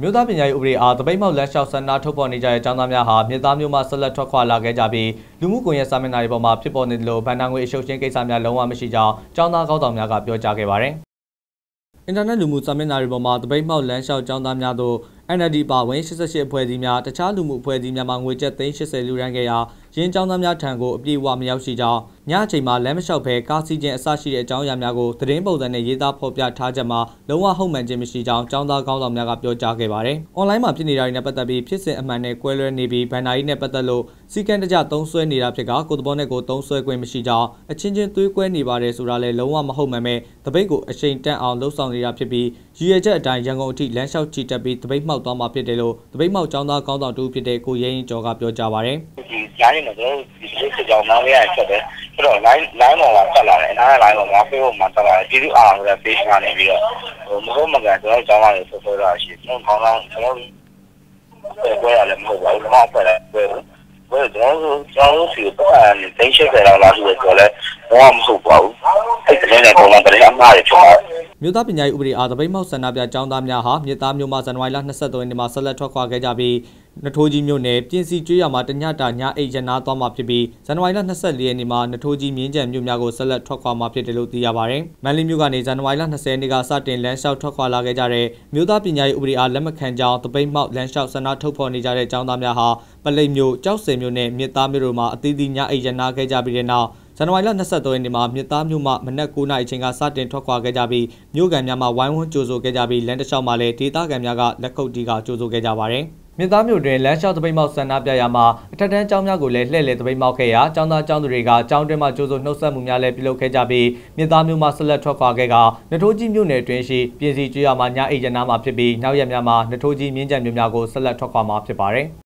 မြို့သားပညာရေးဥပဒေအားတပိတ်မောက်လက်လျှောက်ဆန္ဒထုတ်ဖော်နေကြတဲ့ចောင်းသားများဟာမြေသားမျိုးမှဆက်လက်ထွက်ခွာလာခဲ့ကြပြီးလူမှုကွန်ရက်စာမျက်နှာတွေပေါ်မှာဖြစ်ပေါ်နေသလိုဗန်ဒန်ငွေအရှုပ်ချင်းကိစ္စများလုံးဝမရှိကြောင်းចောင်းသားကောက်တော်များကပြောကြားခဲ့ပါတယ်အင်တာနက်လူမှုစာမျက်နှာတွေပေါ်မှာတပိတ်မှောက်လမ်းလျှောက်ကျောင်းသားများတို့ NLD ပါဝင်88အဖွဲ့အစည်းများတခြားလူမှုအဖွဲ့အစည်းများမှငွေကျပ်သိန်း80လူရန်ခဲ့ရာ ရင်းကျောင်းသားများထံကိုအပြေအဝမရောက်ရှိကြောင်းညအချိန်မှာလမ်းမလျှောက်ဘဲကားစီးခြင်းအစရှိတဲ့အကြောင်းအရာများကိုသတင်းပုံစံနဲ့ရေးသားဖော်ပြထားချက်မှာလုံးဝဟုတ်မှန်ခြင်းမရှိကြောင်းကျောင်းသားကောင်းဆောင်များကပြောကြားခဲ့ပါတယ်။အွန်လိုင်းမှာဖြစ်နေတာတွေနဲ့ပတ်သက်ပြီးဖြစ်စဉ်အမှန်နဲ့ကွဲလွဲနေပြီးဗန်နာရီနဲ့ပတ်သက်လို့စီကံတကြသုံးဆွဲနေတာဖြစ်ကကိုယ်တော်နဲ့ကိုသုံးဆွဲခွင့်မရှိကြောင်းအချင်းချင်းသွေးကွဲနေပါတယ်ဆိုတာလည်းလုံးဝမဟုတ်မှန်ပဲတပိတ်ကိုအချိန်တန်အောင်လှုပ်ဆောင်နေတာဖြစ်ပြီးရည်ရွယ်ချက်အတိုင်းရန်ကုန်အထိလမ်းလျှောက်ချီတက်ပြီးတပိတ်မှောက်သွားမှာဖြစ်တယ်လို့တပိတ်မှောက်ကျောင်းသားကောင်းဆောင်တူဖြစ်တဲ့ကိုရဲရင်ကျော်ကပြောကြားပါတယ်။ လိုင်းနေတော့ဒီလိုစစ်ကြောင်းမောင်းရချက်ပဲဆိုတော့ line line ပေါ်မှာတက်လာတယ်အနား line ပေါ်မှာ Facebook မှာတက်လာတယ်ပြည်သူအားဆိုတဲ့ page ကနေပြီးတော့ဟိုမဟုတ်မကန်ကျွန်တော်ကျောင်းသားတွေဆွဆွတာရှိကျွန်တော်ခေါင်းဆောင်ကျွန်တော်ပွဲရလည်းမဟုတ်ပါဘူးတော့ဖွဲ့တယ်ပွဲဘယ်ကျွန်တော်တို့ကျွန်တော်တို့စီပတ်အနေသိရှိကြတော့လားဆိုတော့လည်းဘာမှမဟုတ်ပါဘူးအဲ့ဒီနဲ့ပုံမှန်တရားမှားတယ်ဖြစ်ပါတယ် မြို့သားပညာရေးဥပဒေအားတပိတ်မောက်ဆန္ဒပြကျောင်းသားများဟာမြစ်သားမြို့မှာဇန်နဝါရီလ23ရက်နေ့မှာဆက်လက်ထွက်ခွာခဲ့ကြပြီးနထိုးကြီးမြို့နယ်ပြင်စီကျွေးရမှာတညတာညအိတ်ရနာသွားမှာဖြစ်ပြီးဇန်နဝါရီလ24ရက်နေ့မှာနထိုးကြီးမြင်းကြံမြို့များကိုဆက်လက်ထွက်ခွာမှာဖြစ်တယ်လို့သိရပါတယ်။မန်လေးမြို့ကနေဇန်နဝါရီလ20ရက်နေ့ကစတင်လမ်းလျှောက်ထွက်ခွာလာခဲ့ကြတဲ့မြို့သားပညာရေးဥပဒေအားလက်မခံကြောင်းတပိတ်မောက်လမ်းလျှောက်ဆန္ဒထုတ်ဖော်နေကြတဲ့ကျောင်းသားများဟာပလိတ်မြို့ကြောက်စင်မြို့နဲ့မြစ်သားမြို့တို့မှာအသီးသီးညအိတ်ရနာခဲ့ကြပြီးတဲ့နောက် ဇန်နဝါရီလ23ရက်နေ့မှာမြစ်သားမြို့မှမနက်9:00နာရီချိန်ကစတင်ထွက်ခွာခဲ့ကြပြီးမြို့ကန်များမှဝိုင်းဝန်းကြိုဆိုခဲ့ကြပြီးလမ်းတစ်လျှောက်မှာလည်းဒေသခံများကလက်ခုပ်တီးကကြိုဆိုခဲ့ကြပါတယ်။မြစ်သားမြို့တွင်လမ်းလျှောက်တပိတ်မောက်ဆန္ဒပြရာမှာအထက်တန်းကျောင်းများကိုလည်းလှည့်လည်တပိတ်မောက်ခဲ့ရာကျောင်းသားကျောင်းသူတွေကကျောင်းတွင်မှကြိုးစုံနှုတ်ဆက်မှုများလည်းပြုလုပ်ခဲ့ကြပြီးမြစ်သားမြို့မှဆက်လက်ထွက်ခွာခဲ့ကနထိုးကြီးမြို့နယ်တွင်ရှိပြည်စီကျွေးရမှာညအိတ်ရနာမှာဖြစ်ပြီးနောက်ရက်များမှာနထိုးကြီးမြင်းကြံမြို့များကိုဆက်လက်ထွက်ခွာမှာဖြစ်ပါတယ်။